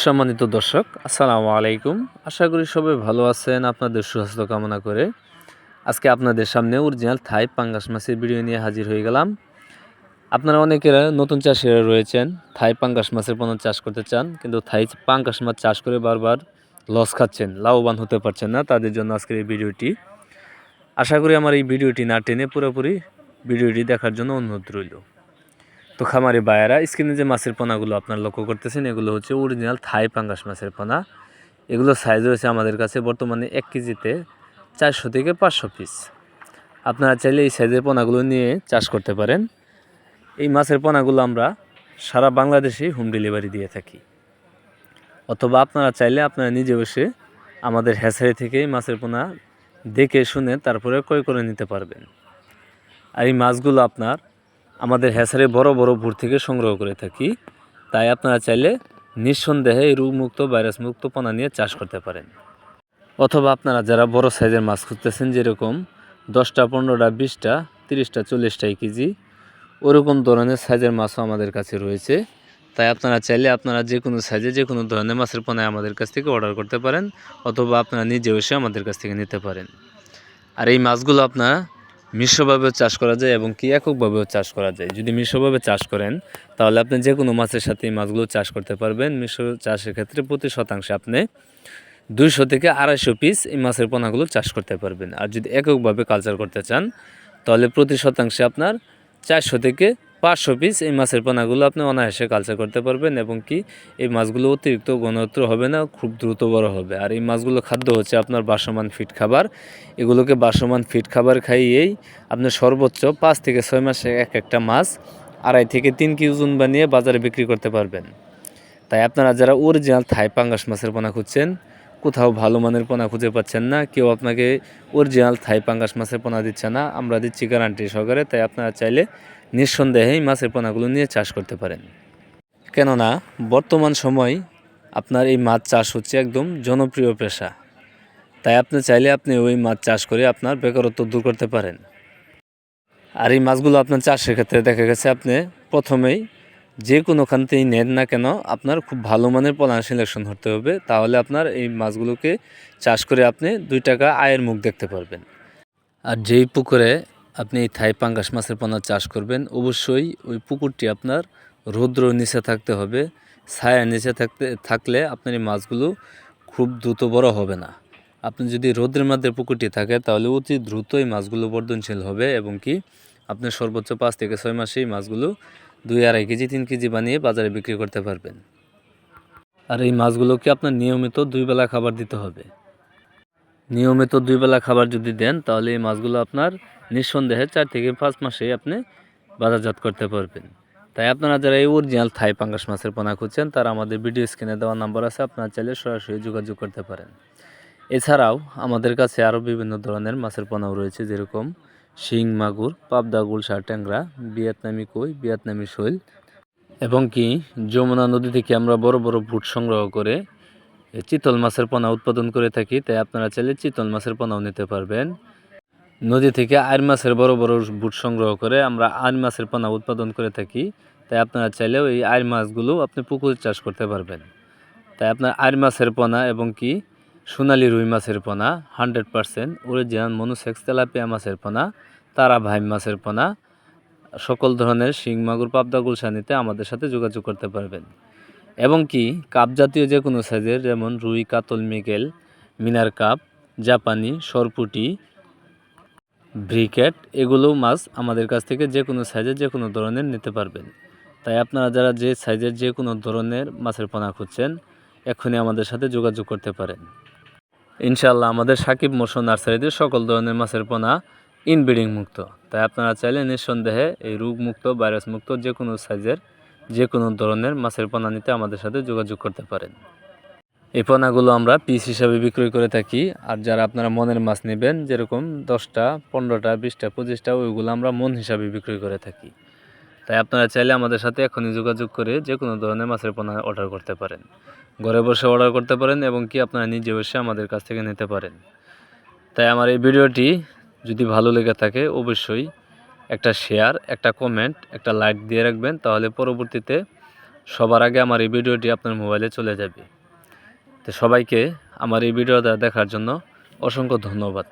সম্মানিত দর্শক, আসসালামু আলাইকুম। আশা করি সবাই ভালো আছেন, আপনাদের সুস্বাস্থ্য কামনা করে। আজকে আপনাদের সামনে অরিজিনাল থাই পাঙ্গাস মাছের ভিডিও নিয়ে হাজির হয়ে গেলাম। আপনারা অনেকেরা নতুন চাষিরা রয়েছেন, থাই পাঙ্গাস মাছের পণ্য চাষ করতে চান, কিন্তু থাই পাঙ্গাস মাছ চাষ করে বারবার লস খাচ্ছেন, লাভবান হতে পারছেন না তাদের জন্য আজকের এই ভিডিওটি। আশা করি আমার এই ভিডিওটি না টেনে পুরোপুরি ভিডিওটি দেখার জন্য অনুরোধ রইল। তো খামারি বায়েরা স্ক্রিনে যে মাছের পোনাগুলো আপনারা লক্ষ্য করতেছেন, এগুলো হচ্ছে অরিজিনাল থাই পাঙ্গাস মাছের পোনা। এগুলো সাইজ রয়েছে আমাদের কাছে বর্তমানে এক কেজিতে চারশো থেকে পাঁচশো পিস আপনারা চাইলে এই সাইজের পোনাগুলো নিয়ে চাষ করতে পারেন। এই মাছের পোনাগুলো আমরা সারা বাংলাদেশেই হোম ডেলিভারি দিয়ে থাকি। অথবা আপনারা চাইলে আপনারা নিজে বসে আমাদের হ্যাচারি থেকেই মাছের পোনা দেখে শুনে তারপরে ক্রয় করে নিতে পারবেন। আর এই মাছগুলো আপনার আমাদের বড় বড় ভুর থেকে সংগ্রহ করে থাকি। তাই আপনারা চাইলে নিঃসন্দেহে এই রোগমুক্ত ভাইরাস মুক্ত পোনা নিয়ে চাষ করতে পারেন। অথবা আপনারা যারা বড় সাইজের মাছ খুঁজতেছেন, যেরকম দশটা, পনেরোটা, বিশটা, তিরিশটা, চল্লিশটা কেজি, ওরকম ধরনের সাইজের মাছও আমাদের কাছে রয়েছে। তাই আপনারা চাইলে আপনারা যে কোনো সাইজে যে কোনো ধরনের মাছের পোনায় আমাদের কাছ থেকে অর্ডার করতে পারেন, অথবা আপনারা নিজে এসে আমাদের কাছ থেকে নিতে পারেন। আর এই মাছগুলো আপনারা মিশ্রভাবেও চাষ করা যায় এবং কি এককভাবেও চাষ করা যায়। যদি মিশ্রভাবে চাষ করেন, তাহলে আপনি যে কোনো মাছের সাথে এই মাছগুলো চাষ করতে পারবেন। মিশ্র চাষের ক্ষেত্রে প্রতি শতাংশে আপনি দুইশো থেকে আড়াইশো পিস এই মাছের পোনাগুলো চাষ করতে পারবেন। আর যদি এককভাবে কালচার করতে চান, তাহলে প্রতি শতাংশে আপনার চারশো থেকে পাঁচশো পিস এই মাছের পোনাগুলো আপনি অনায়াসে কালচার করতে পারবেন এবং কি এই মাছগুলো অতিরিক্ত ঘনত্ব হবে না, খুব দ্রুত বড় হবে। আর এই মাছগুলো খাদ্য হচ্ছে আপনার বাসমান ফিট খাবার। এগুলোকে বাসমান ফিট খাবার খাইয়েই আপনি সর্বোচ্চ পাঁচ থেকে ছয় মাসে এক একটা মাছ আড়াই থেকে তিন কেজি ওজন বানিয়ে বাজারে বিক্রি করতে পারবেন। তাই আপনারা যারা অরিজিনাল থাই পাঙ্গাস মাছের পোনা খুঁজছেন, কোথাও ভালো মানের পোনা খুঁজে পাচ্ছেন না, কেউ আপনাকে অরিজিনাল থাই পাঙ্গাস মাছের পোনা দিচ্ছে না, আমরা দিচ্ছি গ্যারান্টি সহকারে। তাই আপনারা চাইলে নিঃসন্দেহেই মাছের পোনাগুলো নিয়ে চাষ করতে পারেন। কেননা, বর্তমান সময় আপনার এই মাছ চাষ হচ্ছে একদম জনপ্রিয় পেশা। তাই আপনি চাইলে আপনি ওই মাছ চাষ করে আপনার বেকারত্ব দূর করতে পারেন। আর এই মাছগুলো আপনার চাষের ক্ষেত্রে দেখা গেছে আপনি প্রথমেই যে কোনোখানতেই নেন না কেন আপনার খুব ভালো মানের পোনা সিলেকশন হতে হবে। তাহলে আপনার এই মাছগুলোকে চাষ করে আপনি দুই টাকা আয়ের মুখ দেখতে পারবেন। আর যেই পুকুরে আপনি এই থাই পাঙ্গাস মাছের পোনা চাষ করবেন, অবশ্যই ওই পুকুরটি আপনার রৌদ্র নিচে থাকতে হবে, ছায়া নিচে থাকতে, থাকলে আপনার এই মাছগুলো খুব দ্রুত বড় হবে না। আপনি যদি রোদ্রের মধ্যে পুকুরটি থাকে, তাহলে অতি দ্রুত এই মাছগুলো বর্ধনশীল হবে এবং কি আপনি সর্বোচ্চ পাঁচ থেকে ছয় মাসে এই মাছগুলো দুই আড়াই কেজি, তিন কেজি বানিয়ে বাজারে বিক্রি করতে পারবেন। আর এই মাছগুলোকে আপনার নিয়মিত দুই বেলা খাবার দিতে হবে। নিয়মিত দুই বেলা খাবার যদি দেন, তাহলে এই মাছগুলো আপনার নিঃসন্দেহে চার থেকে পাঁচ মাসে আপনি বাজারজাত করতে পারবেন। তাই আপনারা যারা এই অরিজিনাল থাই পাঙ্গাস মাছের পোনা খুঁজছেন, তারা আমাদের ভিডিও স্ক্রিনে দেওয়া নাম্বার আছে, আপনারা চাইলে সরাসরি যোগাযোগ করতে পারেন। এছাড়াও আমাদের কাছে আরও বিভিন্ন ধরনের মাছের পোনাও রয়েছে, যেরকম শিং, মাগুর, পাবদা গুলশা ট্যাংরা, ভিয়েতনামি কই, ভিয়েতনামি শৈল এবং কি যমুনা নদী থেকে আমরা বড় বড় ভুট সংগ্রহ করে চিতল মাছের পোনা উৎপাদন করে থাকি, তাই আপনারা চাইলে চিতল মাছের পোনাও নিতে পারবেন। নদী থেকে আইর মাছের বড় বড় বুট সংগ্রহ করে আমরা আইর মাছের পোনা উৎপাদন করে থাকি, তাই আপনারা চাইলেও এই আইর মাছগুলো আপনি পুকুরে চাষ করতে পারবেন। তাই আপনার আইর মাছের পোনা এবং কি সোনালি রুই মাছের পোনা, hundred percent original monosex tilapia মাছের পোনা, তারা ভাই মাছের পোনা, সকল ধরনের শিং, মাগুর, পাবদা গুলশা নিতে আমাদের সাথে যোগাযোগ করতে পারবেন। এবং কি কাপ জাতীয় যে কোনো সাইজের, যেমন রুই, কাতল, মিগেল, মিনার কাপ, জাপানি, সরপুটি, ব্রিকেট এগুলো মাছ আমাদের কাছ থেকে যে কোনো সাইজের, যে কোনো ধরনের নিতে পারবেন। তাই আপনারা যারা যে সাইজের যে কোনো ধরনের মাছের পোনা খুঁজছেন, এখনই আমাদের সাথে যোগাযোগ করতে পারেন। ইনশাল্লাহ আমাদের সাকিব মোশন নার্সারিতে সকল ধরনের মাছের পোনা ইনব্রিডিং মুক্ত তাই আপনারা চাইলে নিঃসন্দেহে এই রোগ মুক্ত ভাইরাস মুক্ত যে কোনো সাইজের যে কোনো ধরনের মাছের পোনা নিতে আমাদের সাথে যোগাযোগ করতে পারেন। এই পোনাগুলো আমরা পিস হিসাবে বিক্রয় করে থাকি, আর যারা আপনারা মনের মাছ নেবেন, যেরকম দশটা, পনেরোটা, বিশটা, পঁচিশটা, ওইগুলো আমরা মন হিসাবে বিক্রয় করে থাকি। তাই আপনারা চাইলে আমাদের সাথে এখনই যোগাযোগ করে যে কোনো ধরনের মাছের পোনা অর্ডার করতে পারেন। ঘরে বসে অর্ডার করতে পারেন এবং কি আপনারা নিজে বসে আমাদের কাছ থেকে নিতে পারেন। তাই আমার এই ভিডিওটি যদি ভালো লেগে থাকে, অবশ্যই একটা শেয়ার একটা কমেন্ট একটা লাইক দিয়ে রাখবেন, তাহলে পরবর্তীতে সবার আগে আমার এই ভিডিওটি আপনার মোবাইলে চলে যাবে। তো সবাইকে আমার এই ভিডিওটা দেখার জন্য অসংখ্য ধন্যবাদ।